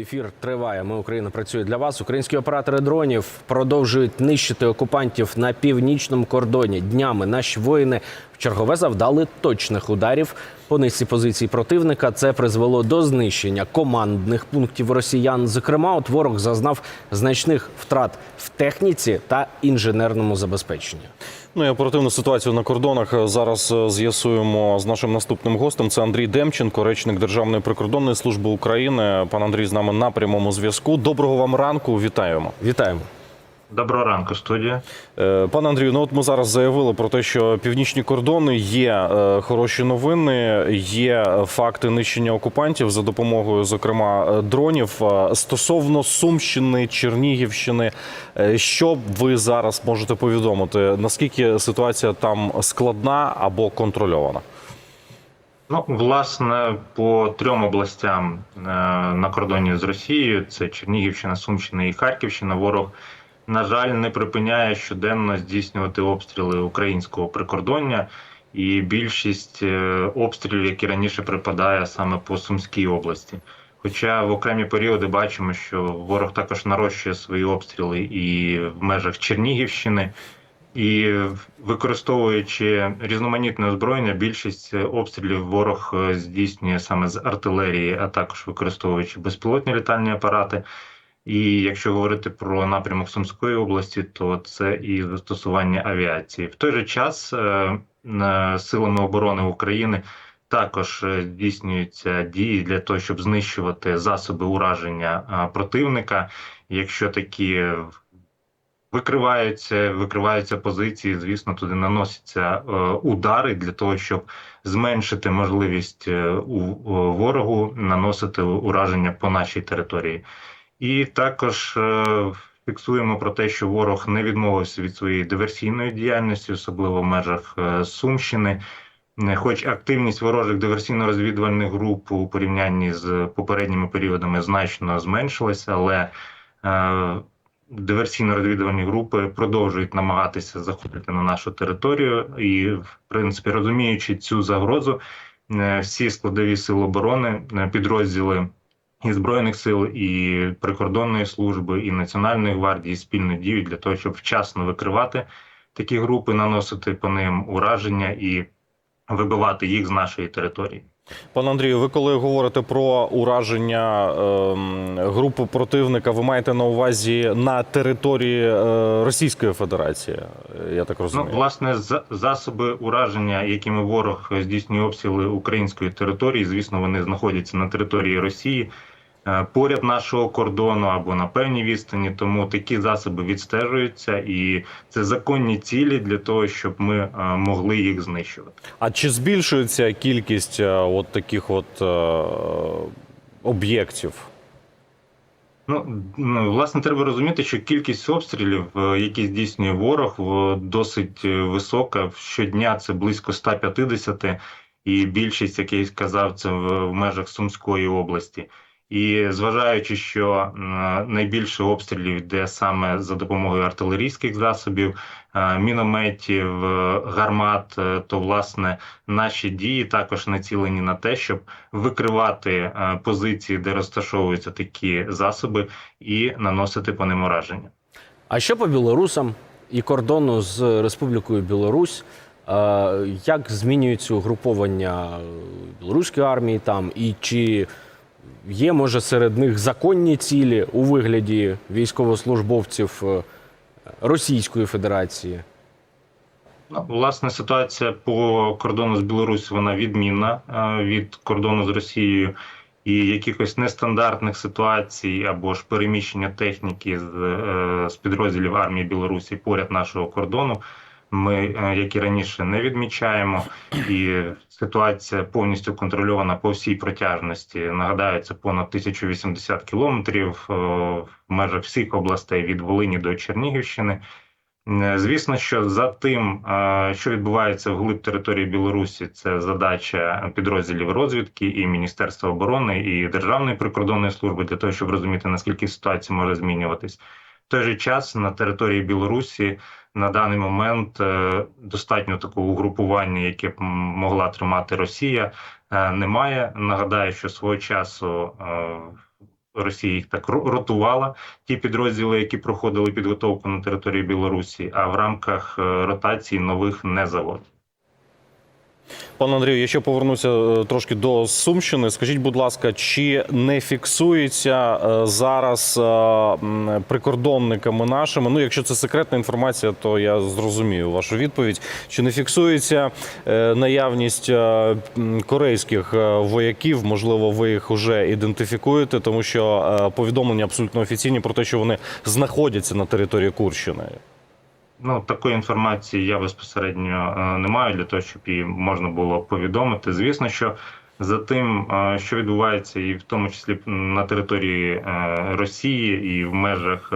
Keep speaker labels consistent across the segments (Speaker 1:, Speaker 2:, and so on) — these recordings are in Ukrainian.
Speaker 1: ефір триває. Ми Україна працює для вас. Українські оператори дронів продовжують нищити окупантів на північному кордоні. Днями наші воїни в чергове завдали точних ударів по низці позицій противника. Це призвело до знищення командних пунктів росіян. Зокрема, от ворог зазнав значних втрат в техніці та інженерному забезпеченні.
Speaker 2: Ну і оперативну ситуацію на кордонах е, зараз е, з'ясуємо з нашим наступним гостем. Це Андрій Демченко, речник Державної прикордонної служби України. Пан Андрій з нами на прямому зв'язку. Доброго вам ранку. Вітаємо.
Speaker 1: Вітаємо.
Speaker 3: Доброго ранку, студія.
Speaker 2: Е, Пане Андрію, ну от ми зараз заявили про те, що північні кордони є е, хороші новини, є факти нищення окупантів за допомогою, зокрема, е, дронів. Стосовно Сумщини, Чернігівщини, що ви зараз можете повідомити? Наскільки ситуація там складна або контрольована?
Speaker 3: Ну, власне, по трьом областям на кордоні з Росією: це Чернігівщина, Сумщина і Харківщина. Ворог, на жаль, не припиняє щоденно здійснювати обстріли українського прикордоння. І більшість е, обстрілів, які раніше припадає саме по Сумській області. Хоча в окремі періоди бачимо, що ворог також нарощує свої обстріли і в межах Чернігівщини, і використовуючи різноманітне озброєння, більшість обстрілів ворог е, здійснює саме з артилерії, а також використовуючи безпілотні літальні апарати. І якщо говорити про напрямок Сумської області, то це і застосування авіації. В той же час е, е, силами оборони України також е, здійснюються дії для того, щоб знищувати засоби ураження противника. Якщо такі викриваються, викриваються позиції, звісно, туди наносяться удари для того, щоб зменшити можливість у ворогу наносити ураження по нашій території. І також е, фіксуємо про те, що ворог не відмовився від своєї диверсійної діяльності, особливо в межах е, Сумщини. Е, Хоч активність ворожих диверсійно-розвідувальних груп у порівнянні з попередніми періодами значно зменшилася, але диверсійно-розвідувальні групи продовжують намагатися заходити на нашу територію, і, в принципі, розуміючи цю загрозу, всі складові сил оборони, підрозділи і збройних сил, і прикордонної служби, і національної гвардії спільно діють для того, щоб вчасно викривати такі групи, наносити по ним ураження і вибивати їх з нашої території.
Speaker 2: Пане Андрію, ви коли говорите про ураження ем, групи противника, ви маєте на увазі на території е, Російської Федерації? Я так
Speaker 3: Ну,
Speaker 2: розумію.
Speaker 3: власне, за- засоби ураження, якими ворог здійснює обстріли української території, звісно, вони знаходяться на території Росії поряд нашого кордону або на певній відстані. Тому такі засоби відстежуються, і це законні цілі для того, щоб ми е, могли їх знищувати.
Speaker 2: А чи збільшується кількість е, от таких от е, об'єктів?
Speaker 3: Ну, ну, власне, треба розуміти, що кількість обстрілів, е, які здійснює ворог, досить е, висока. Щодня це близько 150, і більшість, як я сказав, це в межах Сумської області. І зважаючи, що найбільше обстрілів йде саме за допомогою артилерійських засобів, е, мінометів, е, гармат, е, то власне наші дії також націлені на те, щоб викривати позиції, де розташовуються такі засоби, і наносити по ним ураження.
Speaker 1: А що по білорусам і кордону з Республікою Білорусь? Як змінюється угруповання білоруської армії там, і чи є, може, серед них законні цілі у вигляді військовослужбовців е, Російської Федерації?
Speaker 3: Ну, власне, ситуація по кордону з Білорусі вона відмінна е, від кордону з Росією. І якихось нестандартних ситуацій або ж переміщення техніки з, е, з підрозділів армії Білорусі поряд нашого кордону. Ми, е, як і раніше, не відмічаємо, і ситуація повністю контрольована по всій протяжності. Нагадаю, це понад 1080 кілометрів е, в межах всіх областей від Волині до Чернігівщини. Е, Звісно, що за тим, що відбувається вглиб території Білорусі, це задача підрозділів розвідки і Міністерства оборони і Державної прикордонної служби для того, щоб розуміти наскільки ситуація може змінюватись. В той же час на території Білорусі на даний момент е, достатньо такого угрупування, яке б могла тримати Росія, е, немає. Нагадаю, що свого часу е, Росія їх так ротувала, ті підрозділи, які проходили підготовку на території Білорусі, а в рамках ротації нових не заводить.
Speaker 2: Пане Андрію, я ще повернуся е, трошки до Сумщини. Скажіть, будь ласка, чи не фіксується е, зараз е, прикордонниками нашими? Ну, якщо це секретна інформація, то я зрозумію вашу відповідь. Чи не фіксується наявність корейських вояків? Можливо, ви їх вже ідентифікуєте, тому що повідомлення абсолютно офіційні про те, що вони знаходяться на території Курщини.
Speaker 3: Ну, такої інформації я безпосередньо е, не маю для того, щоб її можна було повідомити. Звісно, що за тим, е, що відбувається, і в тому числі на території е, Росії, і в межах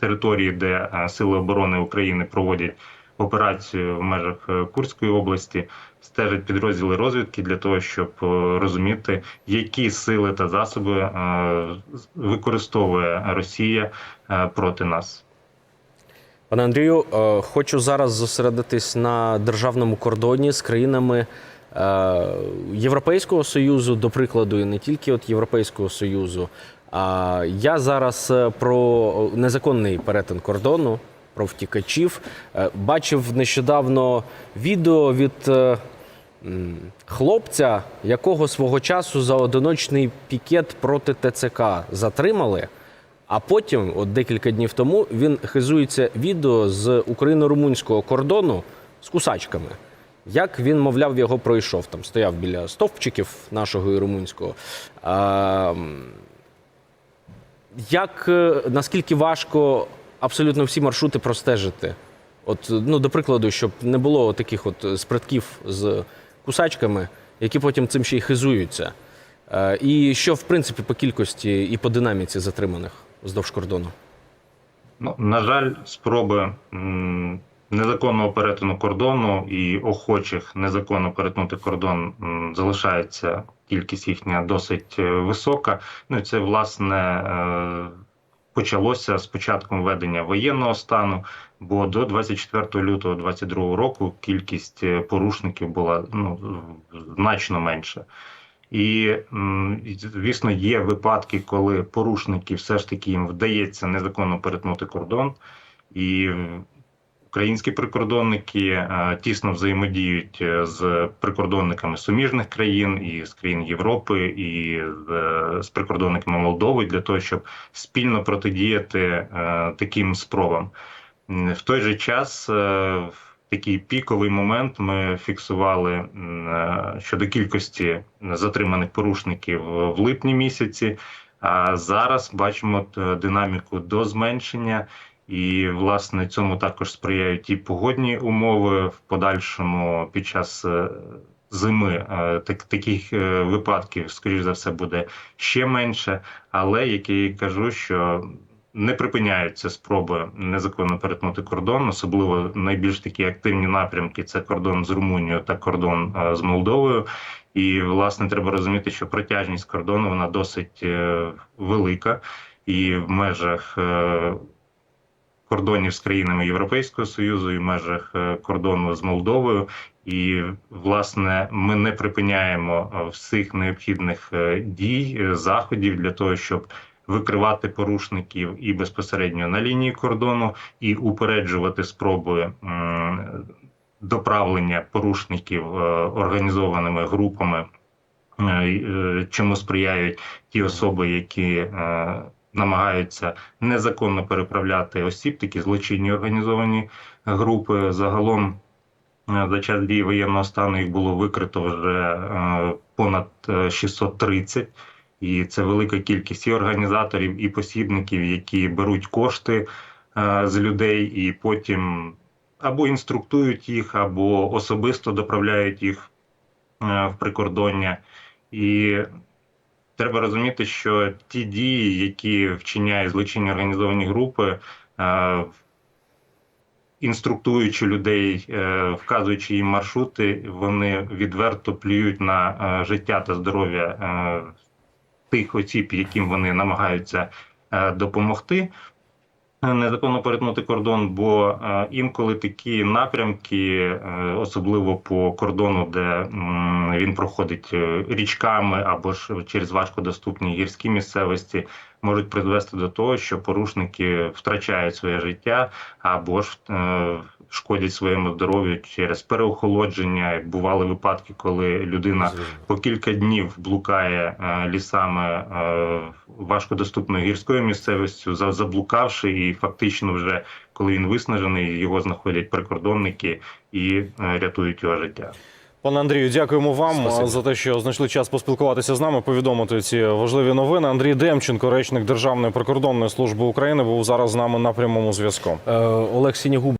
Speaker 3: території, де Сили оборони України проводять операцію в межах Курської області, стежать підрозділи розвідки для того, щоб розуміти, які сили та засоби використовує Росія проти нас.
Speaker 1: Пане Андрію, е, хочу зараз зосередитись на державному кордоні з країнами е, Європейського Союзу, до прикладу, і не тільки от Європейського Союзу. А я зараз е, про незаконний перетин кордону, про втікачів. Бачив нещодавно відео від хлопця, якого свого часу за одиночний пікет проти ТЦК затримали. А потім, от декілька днів тому, він хизується відео з україно-румунського кордону з кусачками. Як він, мовляв, його пройшов. Там стояв біля стовпчиків нашого і румунського. А, як е, наскільки важко абсолютно всі маршрути простежити? От, ну, до прикладу, щоб не було таких от спритків з кусачками, які потім цим ще й хизуються. Е, І що, в принципі, по кількості і по динаміці затриманих вздовж кордону?
Speaker 3: Ну, на жаль, спроби незаконного перетину кордону і охочих незаконно перетнути кордон залишається кількість їхня досить е, висока. Ну і це власне е, почалося з початком введення воєнного стану. Бо до 24 лютого 2022 року кількість е, порушників була ну значно менша. І звісно, є випадки, коли порушники все ж таки їм вдається незаконно перетнути кордон, і українські прикордонники е, тісно взаємодіють е, з прикордонниками суміжних країн і з країн Європи, і з, е, прикордонниками Молдови для того, щоб спільно протидіяти таким спробам. В той же час. Такий піковий момент ми фіксували е, щодо кількості затриманих порушників в липні місяці. А зараз бачимо е, динаміку до зменшення, і власне цьому також сприяють і погодні умови в подальшому під час е, зими. Так, таких випадків, скоріш за все, буде ще менше. Але як я і кажу, що не припиняються спроби незаконно перетнути кордон, особливо найбільш такі активні напрямки це кордон з Румунією та кордон е, з Молдовою. І власне треба розуміти, що протяжність кордону вона досить е, велика, і в межах е, кордонів з країнами Європейського союзу, і в межах кордону з Молдовою. І власне ми не припиняємо всіх необхідних дій, заходів для того, щоб викривати порушників і безпосередньо на лінії кордону, і упереджувати спроби доправлення порушників е, організованими групами, е, е, чому сприяють ті особи, які намагаються незаконно переправляти осіб, такі злочинні організовані групи. Загалом за час дії воєнного стану їх було викрито вже понад е, 630. І це велика кількість і організаторів, і посібників, які беруть кошти е, з людей і потім або інструктують їх, або особисто доправляють їх е, в прикордоння. І треба розуміти, що ті дії, які вчиняють злочинні організовані групи, е, інструктуючи людей, е, вказуючи їм маршрути, вони відверто плюють на е, життя та здоров'я е, тих осіб, яким вони намагаються е, допомогти. незаконно перетнути кордон, бо е, інколи такі напрямки, е, особливо по кордону, де він проходить е, річками або ж через важкодоступні гірські місцевості, можуть призвести до того, що порушники втрачають своє життя або ж е, шкодять своєму здоров'ю через переохолодження. Бували випадки, коли людина по кілька днів блукає е, лісами е, важкодоступною гірською місцевістю, за- заблукавши, і фактично, вже коли він виснажений, його знаходять прикордонники і е, рятують його життя.
Speaker 2: Пане Андрію, дякуємо вам
Speaker 1: Спасибо.
Speaker 2: за те, що знайшли час поспілкуватися з нами, повідомити ці важливі новини. Андрій Демченко, речник Державної прикордонної служби України, був зараз з нами на прямому зв'язку.
Speaker 1: Е, Олег Сінігуб